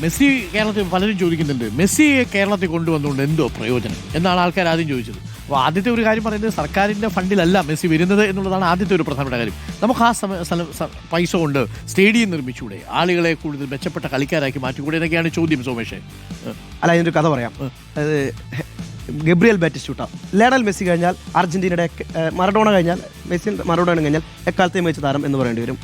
Messi കേരളത്തിൽ പലരും ചോദിക്കുന്നുണ്ട് മെസ്സിയെ കേരളത്തിൽ കൊണ്ടുവന്നുകൊണ്ട് എന്തോ പ്രയോജനം? എന്നാണ് ആൾക്കാർ ആദ്യം ചോദിച്ചത്. അപ്പോൾ ആദ്യത്തെ ഒരു കാര്യം പറയുന്നത് സർക്കാരിന്റെ ഫണ്ടിലല്ല മെസ്സി വരുന്നത് എന്നുള്ളതാണ് ആദ്യത്തെ ഒരു പ്രധാനപ്പെട്ട കാര്യം. നമുക്ക് ആ സമയ സ്ഥലം പൈസ കൊണ്ട് സ്റ്റേഡിയം നിർമ്മിച്ചുകൂടെ? ആളുകളെ കൂടുതൽ മെച്ചപ്പെട്ട കളിക്കാരാക്കി മാറ്റിക്കൂടെ എന്നൊക്കെയാണ് ചോദ്യം സോമേഷേ. അല്ല അതിന്റെ ഒരു കഥ പറയാം. അതായത് ഗബ്രിയൽ ബാറ്റിസ്റ്റൂട്ട. ലേണൽ മെസ്സി കഴിഞ്ഞാൽ അർജന്റീനയുടെ മറഡോണ കഴിഞ്ഞാൽ മെസ്സി മറഡോണ കഴിഞ്ഞാൽ എക്കാലത്തെയും മികച്ച താരം എന്ന് പറയേണ്ടി വരും.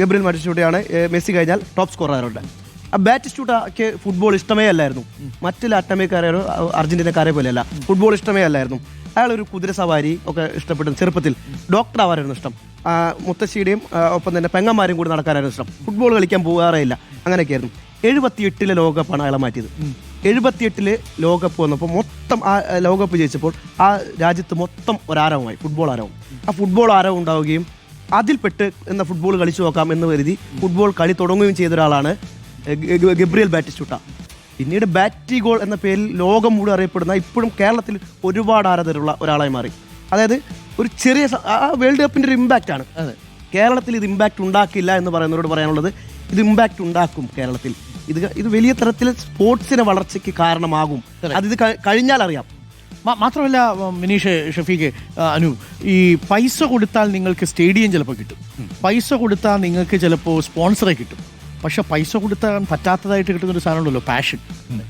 ഗബ്രിയൽ ബാറ്റിസ്റ്റൂട്ടയാണ് മെസ്സി കഴിഞ്ഞാൽ ടോപ്പ് സ്കോർ ആയവരുടെ ആ ബാറ്റിസ്റ്റൂട്ടയ്ക്ക് ഫുട്ബോൾ ഇഷ്ടമേ അല്ലായിരുന്നു. മറ്റു ലാറ്റമേക്കാരോ അർജന്റീനക്കാരെ പോലെയല്ല. ഫുട്ബോൾ ഇഷ്ടമേ അല്ലായിരുന്നു. അയാൾ ഒരു കുതിര സവാരി ഒക്കെ ഇഷ്ടപ്പെട്ടു ചെറുപ്പത്തിൽ. ഡോക്ടർ ആവാനായിരുന്നു ഇഷ്ടം. മുത്തശ്ശിയുടെയും ഒപ്പം തന്നെ പെങ്ങന്മാരും കൂടി നടക്കാനായിരുന്നു ഇഷ്ടം. ഫുട്ബോൾ കളിക്കാൻ പോകാറേ ഇല്ല. അങ്ങനെയൊക്കെയായിരുന്നു. എഴുപത്തിയെട്ടിലെ ലോകകപ്പാണ് അയാളെ മാറ്റിയത്. എഴുപത്തിയെട്ടിൽ ലോകകപ്പ് വന്നപ്പോൾ മൊത്തം ആ ലോകകപ്പ് ജയിച്ചപ്പോൾ ആ രാജ്യത്ത് മൊത്തം ഒരാരവമായി. ഫുട്ബോൾ ആരവം. ആ ഫുട്ബോൾ ആരവം ഉണ്ടാവുകയും അതിൽപ്പെട്ട് എന്ന ഫുട്ബോൾ കളിച്ചു നോക്കാം എന്ന് കരുതി ഫുട്ബോൾ കളി തുടങ്ങുകയും ചെയ്ത ഒരാളാണ് ഗബ്രിയൽ ബാറ്റിസ്റ്റൂട്ട പിന്നീട് ബാറ്റി ഗോൾ എന്ന പേരിൽ ലോകം മുഴുവൻ അറിയപ്പെടുന്ന ഇപ്പോഴും കേരളത്തിൽ ഒരുപാട് ആരാധകരുള്ള ഒരാളായി മാറി. അതായത് ഒരു ചെറിയ ആ വേൾഡ് കപ്പിന്റെ ഒരു ഇമ്പാക്റ്റ് ആണ്. കേരളത്തിൽ ഇത് ഇമ്പാക്റ്റ് ഉണ്ടാക്കില്ല എന്ന് പറയുന്നവരോട് പറയാനുള്ളത് ഇത് ഇമ്പാക്റ്റ് ഉണ്ടാക്കും കേരളത്തിൽ. ഇത് ഇത് വലിയ തരത്തിൽ സ്പോർട്സിന്റെ വളർച്ചയ്ക്ക് കാരണമാകും. അത്. ഇത് കഴിഞ്ഞാൽ അറിയാം. മാത്രമല്ല മിനീഷ് ഷഫീഖ് അനു ഈ പൈസ കൊടുത്താൽ നിങ്ങൾക്ക് സ്റ്റേഡിയം ചിലപ്പോൾ കിട്ടും. പൈസ കൊടുത്താൽ നിങ്ങൾക്ക് ചിലപ്പോൾ സ്പോൺസറെ കിട്ടും. പക്ഷെ പൈസ കൊടുത്താൻ പറ്റാത്തതായിട്ട് കിട്ടുന്ന ഒരു സാധനമുണ്ടല്ലോ പാഷൻ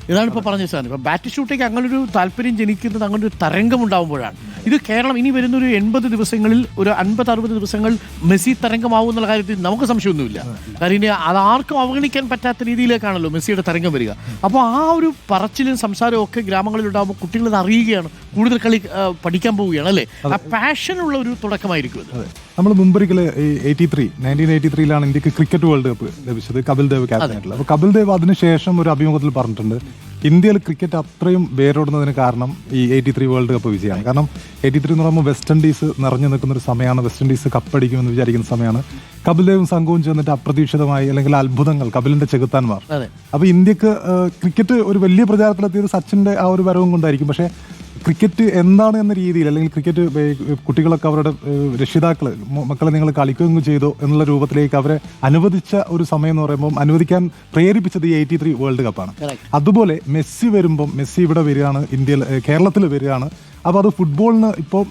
ഇതാണ് ഇപ്പോൾ പറഞ്ഞ സാധനം. ഇപ്പം ബാറ്റ് ഷൂട്ടേക്ക് അങ്ങനൊരു താല്പര്യം ജനിക്കുന്നത് അങ്ങനൊരു തരംഗം ഉണ്ടാകുമ്പോഴാണ് ഇത് കേരളം ഇനി വരുന്ന ഒരു എൺപത് ദിവസങ്ങളിൽ ഒരു അൻപത് അറുപത് ദിവസങ്ങൾ മെസ്സി തരംഗമാവും എന്നുള്ള കാര്യത്തിൽ നമുക്ക് സംശയമൊന്നുമില്ല. കാര്യം ഇനി അത് ആർക്കും അവഗണിക്കാൻ പറ്റാത്ത രീതിയിലേക്കാണല്ലോ മെസ്സിയുടെ തരംഗം വരിക. അപ്പോൾ ആ ഒരു പറച്ചിലും സംസാരവും ഒക്കെ ഗ്രാമങ്ങളിൽ ഉണ്ടാകുമ്പോൾ കുട്ടികൾ അത് അറിയുകയാണ്. കൂടുതൽ കളി പഠിക്കാൻ പോവുകയാണ് അല്ലേ? ആ പാഷനുള്ള ഒരു തുടക്കമായിരിക്കും അത്. നമ്മൾ മുമ്പൊരിക്കൽ എയ്റ്റി ത്രീ നയന്റീൻ എയ്റ്റി ത്രീയിലാണ് ഇന്ത്യയ്ക്ക് ക്രിക്കറ്റ് വേൾഡ് കപ്പ് ലഭിച്ചത്. കപിൽ ദേവ് ക്യാപ്റ്റൻ ആയിട്ടുള്ളത് അപ്പോൾ കപിൽ ദേവ് അതിനുശേഷം ഒരു അഭിമുഖത്തിൽ പറഞ്ഞിട്ടുണ്ട്. ഇന്ത്യയിൽ ക്രിക്കറ്റ് അത്രയും വേരോടുന്നതിന് കാരണം ഈ എയ്റ്റി ത്രീ വേൾഡ് കപ്പ് വിജയമാണ്. കാരണം എയ്റ്റി ത്രീ എന്ന് പറയുമ്പോൾ വെസ്റ്റ് ഇൻഡീസ് നിറഞ്ഞു നിൽക്കുന്ന ഒരു സമയമാണ്. വെസ്റ്റ് ഇൻഡീസ് കപ്പടിക്കുമെന്ന് വിചാരിക്കുന്ന സമയമാണ്. കപിലദേവും സംഘവും ചേർന്നിട്ട് അപ്രതീക്ഷിതമായി അല്ലെങ്കിൽ അത്ഭുതങ്ങൾ കപിലിന്റെ ചെകുത്താൻമാർ അപ്പൊ ഇന്ത്യയ്ക്ക് ക്രിക്കറ്റ് ഒരു വലിയ പ്രചാരത്തിലെത്തിയത് സച്ചിന്റെ ആ ഒരു വരവും കൊണ്ടായിരിക്കും. പക്ഷേ ക്രിക്കറ്റ് എന്താണ് എന്ന രീതിയിൽ അല്ലെങ്കിൽ ക്രിക്കറ്റ് കുട്ടികളൊക്കെ അവരുടെ രക്ഷിതാക്കൾ മക്കളെ നിങ്ങൾ കളിക്കുകയും ചെയ്തോ എന്നുള്ള രൂപത്തിലേക്ക് അവരെ അനുവദിച്ച ഒരു സമയം എന്ന് പറയുമ്പോൾ അനുവദിക്കാൻ പ്രേരിപ്പിച്ചത് ഈ എയ്റ്റി ത്രീ വേൾഡ് കപ്പാണ്. അതുപോലെ മെസ്സി വരുമ്പം മെസ്സി ഇവിടെ വരികയാണ് ഇന്ത്യയിൽ കേരളത്തിൽ വരികയാണ് അപ്പോൾ അത് ഫുട്ബോളിന് ഇപ്പോൾ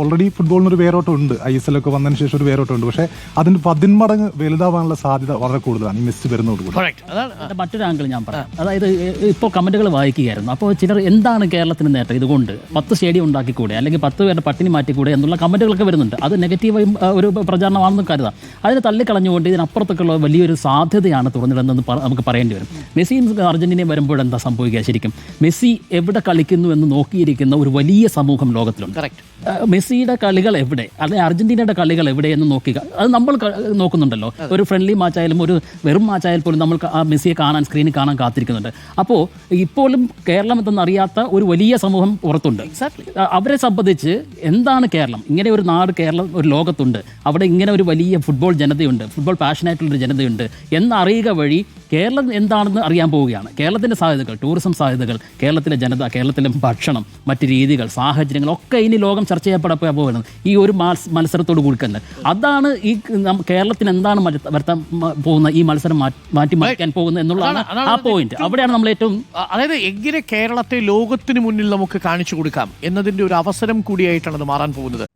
ഓൾറെഡി ഫുട്ബോളിന് ഒരു വേരോട്ടം ഉണ്ട്. ഐ എസ് എൽ ഒക്കെ വന്നതിന് ശേഷം ഒരു വേരോട്ടം ഉണ്ട്. പക്ഷേ അതിന് പതിന്മടങ്ങ് വലുതാവാനുള്ള സാധ്യത വളരെ കൂടുതലാണ്. ഈ മെസ്സി വരുന്നതോടുകൂടി Correct. അതാണ് മറ്റൊരു ആംഗിൾ ഞാൻ പറയാം. അതായത് ഇപ്പോൾ കമന്റുകൾ വായിക്കുകയായിരുന്നു. അപ്പോൾ ചിലർ എന്താണ് കേരളത്തിന് നേട്ടം ഇതുകൊണ്ട്? പത്ത് സ്റ്റേഡിയം ഉണ്ടാക്കിക്കൂടെ? അല്ലെങ്കിൽ പത്ത് പേരുടെ പട്ടിണി മാറ്റിക്കൂടെ? എന്നുള്ള കമന്റുകളൊക്കെ വരുന്നുണ്ട്. അത് നെഗറ്റീവ് ഒരു പ്രചാരണമാണെന്ന് കരുതാം. അതിനെ തള്ളിക്കളഞ്ഞുകൊണ്ട് ഇതിനപ്പുറത്തേക്കുള്ള വലിയൊരു സാധ്യതയാണ് തുറന്നിടുന്നതെന്ന് നമുക്ക് പറയേണ്ടി വരും. മെസ്സിയും അർജന്റീനയും വരുമ്പോൾ എന്താ സംഭവിക്കുക ശരിക്കും? മെസ്സി എവിടെ കളിക്കുന്നു എന്ന് നോക്കിയിരിക്കുന്ന ഒരു വലിയ സമൂഹം ലോകത്തിലുണ്ട്. കറക്റ്റ് മെസ്സിയുടെ കളികൾ എവിടെ? അല്ലെങ്കിൽ അർജന്റീനയുടെ കളികൾ എവിടെ എന്ന് നോക്കുക. അത് നമ്മൾ നോക്കുന്നുണ്ടല്ലോ. ഒരു ഫ്രണ്ട്ലി മാച്ച് ആയാലും ഒരു വെറും മാച്ച് ആയാലും പോലും നമ്മൾ ആ മെസ്സിയെ കാണാൻ സ്ക്രീനിൽ കാണാൻ കാത്തിരിക്കുന്നുണ്ട്. അപ്പോൾ ഇപ്പോഴും കേരളം എന്തെന്ന് അറിയാത്ത ഒരു വലിയ സമൂഹം പുറത്തുണ്ട്. അവരെ സംബന്ധിച്ച് എന്താണ് കേരളം? ഇങ്ങനെ ഒരു നാട് കേരളം ഒരു ലോകത്തുണ്ട്. അവിടെ ഇങ്ങനെ ഒരു വലിയ ഫുട്ബോൾ ജനതയുണ്ട്. ഫുട്ബോൾ പാഷനായിട്ടുള്ളൊരു ജനതയുണ്ട്. എന്നറിയുക വഴി കേരളം എന്താണെന്ന് അറിയാൻ പോവുകയാണ്. കേരളത്തിന്റെ സാധ്യതകൾ ടൂറിസം സാധ്യതകൾ കേരളത്തിലെ ജനത കേരളത്തിലെ ഭക്ഷണം മറ്റ് രീതികൾ സാഹചര്യങ്ങൾ ഒക്കെ ഇനി ലോകം ചർച്ച ചെയ്യപ്പെടാൻ പോകുന്നത് ഈ ഒരു മത്സരത്തോട് കൂടി തന്നെ. അതാണ് ഈ കേരളത്തിന് എന്താണ് വരുത്താൻ പോകുന്ന ഈ മത്സരം മാറ്റി മാറ്റാൻ മറിക്കാൻ പോകുന്നത് എന്നുള്ളതാണ് ആ പോയിന്റ് അവിടെയാണ് നമ്മൾ ഏറ്റവും അതായത് എങ്ങനെ കേരളത്തെ ലോകത്തിന് മുന്നിൽ നമുക്ക് കാണിച്ചു കൊടുക്കാം എന്നതിന്റെ ഒരു അവസരം കൂടിയായിട്ടാണ് അത് മാറാൻ പോകുന്നത്.